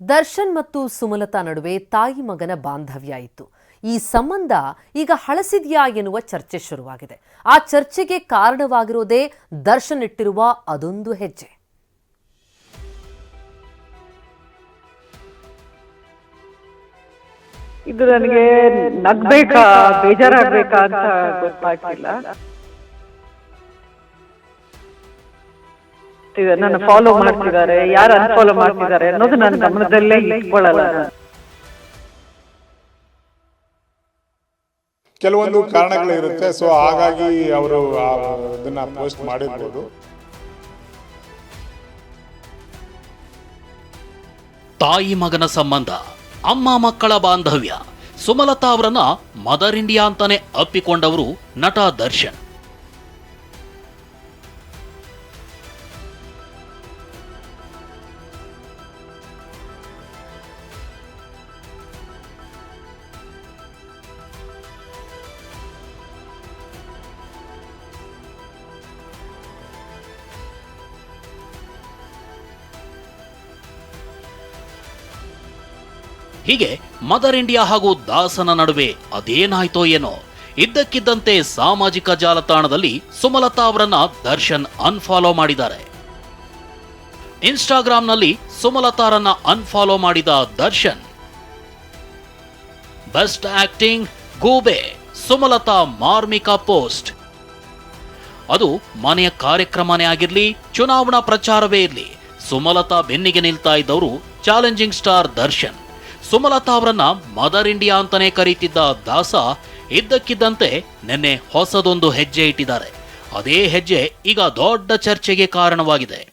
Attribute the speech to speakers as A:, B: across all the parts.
A: ದರ್ಶನ್ ಮತ್ತು ಸುಮಲತಾ ನಡುವೆ ತಾಯಿ ಮಗನ ಬಾಂಧವ್ಯ ಇತ್ತು. ಈ ಸಂಬಂಧ ಈಗ ಹಳಸಿದ್ಯಾ ಎನ್ನುವ ಚರ್ಚೆ ಶುರುವಾಗಿದೆ. ಆ ಚರ್ಚೆಗೆ ಕಾರಣವಾಗಿರೋದೇ ದರ್ಶನ್ ಇಟ್ಟಿರುವ ಅದೊಂದು ಹೆಜ್ಜೆ.
B: ಇದು ನನಗೆ ನಗ್ಬೇಕಾ, ಬೇಜಾರಾಗ್ಬೇಕಾ ಅಂತ ಗೊತ್ತಾಗ್ತಿಲ್ಲ. ಇದು ನನ್ನ ಫಾಲೋ ಮಾಡ್ತಿದ್ದಾರೆ ಯಾರು ಅನ್ಫಾಲೋ ಮಾಡ್ತಿದ್ದಾರೆ ಅನ್ನೋದು ನನ್ನ ಗಮನದಲ್ಲೇ ಇಟ್ಕೊಳ್ಳಲ್ಲ.
C: ಕೆಲವೊಂದು ಕಾರಣಗಳಿರುತ್ತೆ ಸೊ ಹಾಗಾಗಿ ಅವರು ಇದನ್ನ ಪೋಸ್ಟ್ ಮಾಡಿರ್ಬೋದು
D: ತಾಯಿ ಮಗನ ಸಂಬಂಧ ಅಮ್ಮ ಮಕ್ಕಳ ಬಾಂಧವ್ಯ ಸುಮಲತಾ ಅವರನ್ನ ಮದರ್ ಇಂಡಿಯಾ ಅಂತಾನೆ ಅಪ್ಪಿಕೊಂಡವರು ನಟ ದರ್ಶನ್ ಹೀಗೆ ಮದರ್ ಇಂಡಿಯಾ ಹಾಗೂ ದಾಸನ ನಡುವೆ ಅದೇನಾಯ್ತೋ ಏನೋ. ಇದ್ದಕ್ಕಿದ್ದಂತೆ ಸಾಮಾಜಿಕ ಜಾಲತಾಣದಲ್ಲಿ ಸುಮಲತಾ ಅವರನ್ನ ದರ್ಶನ್ ಅನ್ಫಾಲೋ ಮಾಡಿದ್ದಾರೆ. ಇನ್ಸ್ಟಾಗ್ರಾಂನಲ್ಲಿ ಸುಮಲತಾರನ್ನ ಅನ್ಫಾಲೋ ಮಾಡಿದ ದರ್ಶನ್. ಬೆಸ್ಟ್ ಆಕ್ಟಿಂಗ್ ಗೂಬೆ, ಸುಮಲತಾ ಮಾರ್ಮಿಕ ಪೋಸ್ಟ್. ಅದು ಮನೆಯ ಕಾರ್ಯಕ್ರಮನೇ ಆಗಿರಲಿ, ಚುನಾವಣಾ ಪ್ರಚಾರವೇ ಇರಲಿ, ಸುಮಲತಾ ಬೆನ್ನಿಗೆ ನಿಲ್ತಾ ಇದ್ದವರು ಚಾಲೆಂಜಿಂಗ್ ಸ್ಟಾರ್ ದರ್ಶನ್. ಸುಮಲತಾ ಅವರನ್ನ ಮದರ್ ಇಂಡಿಯಾ ಅಂತಾನೆ ಕರೀತಿದ್ದ ದಾಸ ಇದ್ದಕ್ಕಿದ್ದಂತೆ ನಿನ್ನೆ ಹೊಸದೊಂದು ಹೆಜ್ಜೆ ಇಟ್ಟಿದ್ದಾರೆ. ಅದೇ ಹೆಜ್ಜೆ ಈಗ ದೊಡ್ಡ ಚರ್ಚೆಗೆ ಕಾರಣವಾಗಿದೆ.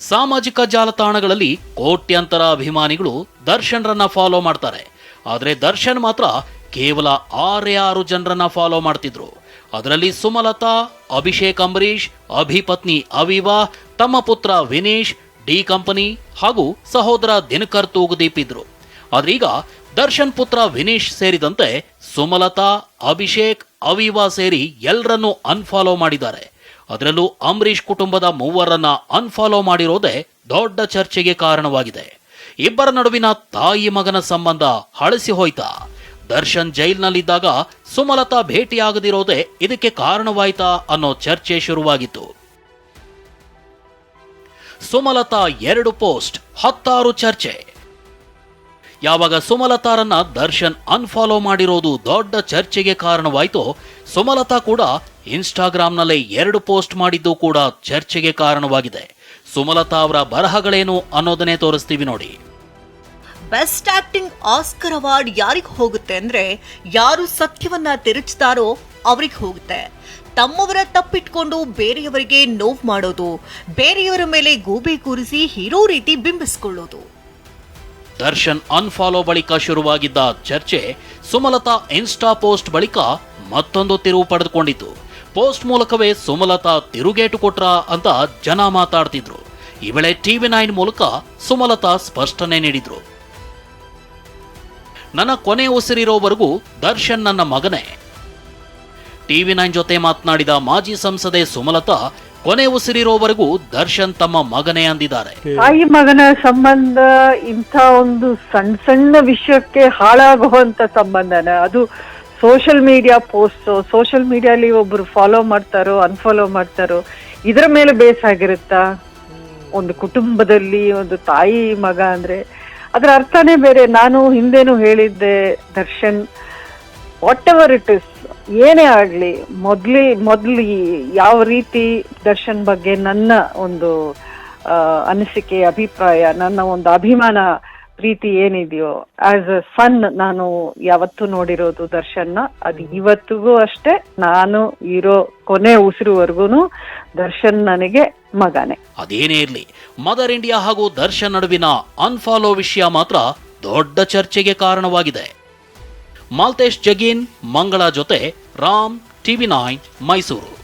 D: ಸಾಮಾಜಿಕ ಜಾಲತಾಣಗಳಲ್ಲಿ ಕೋಟ್ಯಂತರ ಅಭಿಮಾನಿಗಳು ದರ್ಶನ್ರನ್ನ ಫಾಲೋ ಮಾಡ್ತಾರೆ. ಆದರೆ ದರ್ಶನ್ ಮಾತ್ರ ಕೇವಲ ಆರೇ ಆರು ಜನರನ್ನ ಫಾಲೋ ಮಾಡ್ತಿದ್ರು. ಅದರಲ್ಲಿ ಸುಮಲತಾ, ಅಭಿಷೇಕ್ ಅಂಬರೀಷ್, ಅಭಿಪತ್ನಿ ಅವಿವಾ, ತಮ್ಮ ಪುತ್ರ ವಿನೀಶ್, ಡಿ ಕಂಪನಿ ಹಾಗೂ ಸಹೋದರ ದಿನಕರ್ ತೂಗುದೀಪ್ ಇದ್ರು. ಆದ್ರೀಗ ದರ್ಶನ್ ಪುತ್ರ ವಿನೀಶ್ ಸೇರಿದಂತೆ ಸುಮಲತಾ, ಅಭಿಷೇಕ್, ಅವಿವಾ ಸೇರಿ ಎಲ್ಲರನ್ನೂ ಅನ್ಫಾಲೋ ಮಾಡಿದ್ದಾರೆ. ಅದರಲ್ಲೂ ಅಂಬರೀಶ್ ಕುಟುಂಬದ ಮೂವರನ್ನ ಅನ್ಫಾಲೋ ಮಾಡಿರೋದೇ ದೊಡ್ಡ ಚರ್ಚೆಗೆ ಕಾರಣವಾಗಿದೆ. ಇಬ್ಬರ ನಡುವಿನ ತಾಯಿ ಮಗನ ಸಂಬಂಧ ಹಳಸಿ ಹೋಯ್ತಾ. ದರ್ಶನ್ ಜೈಲ್ನಲ್ಲಿದ್ದಾಗ ಸುಮಲತಾ ಭೇಟಿಯಾಗದಿರೋದೇ ಇದಕ್ಕೆ ಕಾರಣವಾಯ್ತಾ ಅನ್ನೋ ಚರ್ಚೆ ಶುರುವಾಗಿತ್ತು. ಸುಮಲತಾ ಎರಡು ಪೋಸ್ಟ್, ಹತ್ತಾರು ಚರ್ಚೆ. ಯಾವಾಗ ಸುಮಲತಾರನ್ನ ದರ್ಶನ್ ಅನ್ಫಾಲೋ ಮಾಡಿರೋದು ದೊಡ್ಡ ಚರ್ಚೆಗೆ ಕಾರಣವಾಯ್ತೋ, ಸುಮಲತಾ ಕೂಡ ಇನ್ಸ್ಟಾಗ್ರಾಂನಲ್ಲೇ ಎರಡು ಪೋಸ್ಟ್ ಮಾಡಿದ್ದು ಕೂಡ ಚರ್ಚೆಗೆ ಕಾರಣವಾಗಿದೆ. ಸುಮಲತಾ ಅವರ ಬರಹಗಳೇನು ಅನ್ನೋದನ್ನೇ ತೋರಿಸ್ತೀವಿ ನೋಡಿ.
E: ಬೆಸ್ಟ್ ಆಕ್ಟಿಂಗ್ ಆಸ್ಕರ್ ಅವಾರ್ಡ್ ಯಾರಿಗೆ ಹೋಗುತ್ತೆ ಅಂದ್ರೆ, ಯಾರು ಸತ್ಯವನ್ನ ತಿರುಚ್ತಾರೋ ಅವ್ರಿಗೆ ಹೋಗುತ್ತೆ. ತಮ್ಮವರ ತಪ್ಪಿಟ್ಕೊಂಡು ಬೇರೆಯವರಿಗೆ ನೋವು ಮಾಡೋದು, ಬೇರೆಯವರ ಮೇಲೆ ಗೂಬೆ ಕೂರಿಸಿ ಹೀರೋ ರೀತಿ ಬಿಂಬಿಸ್ಕೊಳ್ಳೋದು.
D: ದರ್ಶನ್ ಅನ್ಫಾಲೋ ಬಳಿಕ ಶುರುವಾಗಿದ್ದ ಚರ್ಚೆ ಸುಮಲತಾ ಇನ್ಸ್ಟಾ ಪೋಸ್ಟ್ ಬಳಿಕ ಮತ್ತೊಂದು ತಿರುವು ಪಡೆದುಕೊಂಡಿತು. ಪೋಸ್ಟ್ ಮೂಲಕವೇ ಸುಮಲತಾ ತಿರುಗೇಟು ಕೊಟ್ರ ಅಂತ ಜನ ಮಾತಾಡ್ತಿದ್ರು. ಈ ವೇಳೆ ಟಿವಿ ನೈನ್ ಮೂಲಕ ಸುಮಲತಾ ಸ್ಪಷ್ಟನೆ ನೀಡಿದ್ರು. ನನ್ನ ಕೊನೆ ಉಸಿರಿರೋವರೆಗೂ ದರ್ಶನ್ ನನ್ನ ಮಗನೇ. ಟಿವಿ ನೈನ್ ಜೊತೆ ಮಾತನಾಡಿದ ಮಾಜಿ ಸಂಸದೆ ಸುಮಲತಾ ಕೊನೆ ಉಸಿರಿರೋವರೆಗೂ ದರ್ಶನ್ ತಮ್ಮ ಮಗನೇ ಅಂದಿದ್ದಾರೆ.
B: ತಾಯಿ ಮಗನ ಸಂಬಂಧ ಇಂಥ ಒಂದು ಸಣ್ಣ ಸಣ್ಣ ವಿಷಯಕ್ಕೆ ಹಾಳಾಗುವಂತ ಸಂಬಂಧನ ಅದು ಸೋಷಿಯಲ್ ಮೀಡಿಯಾ ಪೋಸ್ಟ್ ಸೋಷಿಯಲ್ ಮೀಡಿಯಾಲಿ ಒಬ್ರು ಫಾಲೋ ಮಾಡ್ತಾರೋ ಅನ್ಫಾಲೋ ಮಾಡ್ತಾರೋ ಇದರ ಮೇಲೆ ಬೇಸ್ ಆಗಿರುತ್ತಾ? ಒಂದು ಕುಟುಂಬದಲ್ಲಿ ಒಂದು ತಾಯಿ ಮಗ ಅಂದ್ರೆ ಅದರ ಅರ್ಥನೇ ಬೇರೆ. ನಾನು ಹಿಂದೇನು ಹೇಳಿದ್ದೆ Darshan whatever it is ಏನೇ ಆಗಲಿ, ಮೊದ್ಲಿ, ಮೊದಲು ಯಾವ ರೀತಿ ದರ್ಶನ್ ಬಗ್ಗೆ ನನ್ನ ಒಂದು ಅನಿಸಿಕೆ, ಅಭಿಪ್ರಾಯ, ನನ್ನ ಒಂದು ಅಭಿಮಾನ ಪ್ರೀತಿ ಏನಿದೆಯೋ ಆಸ್ ಅ ಸನ್ ನಾನು ಯಾವತ್ತು ನೋಡಿರೋದು ದರ್ಶನ್ನ, ಅದು ಇವತ್ತಿಗೂ ಅಷ್ಟೇ, ನಾನು ಇರೋ ಕೊನೆ ಉಸಿರುವರೆಗೂ ದರ್ಶನ್ ನನಗೆ ಮಗನೇ.
D: ಅದೇನೇ ಇರಲಿ, ಮದರ್ ಇಂಡಿಯಾ ಹಾಗೂ ದರ್ಶನ್ ನಡುವಿನ ಅನ್ಫಾಲೋ ವಿಷಯ ಮಾತ್ರ ದೊಡ್ಡ ಚರ್ಚೆಗೆ ಕಾರಣವಾಗಿದೆ. ಮಾಲ್ತೇಶ್ ಜಗೀನ್ ಮಂಗಳ ಜೊತೆ ರಾಮ್ ಟಿವಿ ನೈನ್ ಮೈಸೂರು.